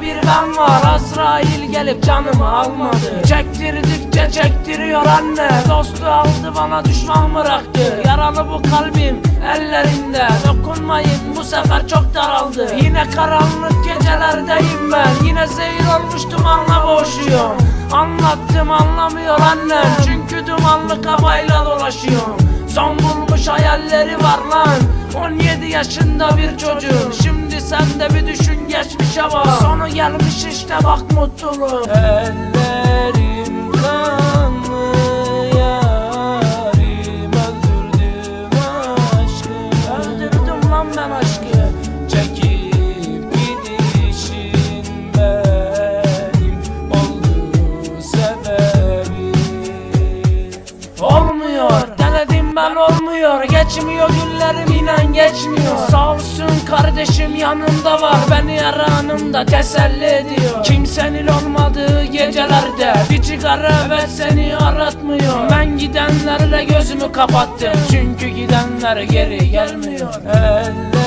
bir ben var. Azrail gelip canımı almadı. Çektirdikçe çektiriyor anne. Dostu aldı bana düşman bıraktı. Yaralı bu kalbim ellerinde. Dokunmayın bu sefer çok daraldı. Yine karanlık gecelerdeyim ben. Yine zehir olmuş dumanla boğuşuyorum. Anlattım anlamıyor annem. Çünkü dumanlı kafayla dolaşıyorum. Son bulmuş hayalleri var lan. 17 yaşında bir çocuğun Şimdi sen de bir düşün geçmişe bak Sonu gelmiş işte bak mutluluk Ellerim ben olmuyor Geçmiyor günlerim inan geçmiyor. Sağ olsun kardeşim yanımda var. Beni her anımda teselli ediyor. Kimsenin olmadığı gecelerde Bir sigara ve seni aratmıyor. Ben gidenlerle gözümü kapattım. Çünkü gidenler geri gelmiyor. Ellerim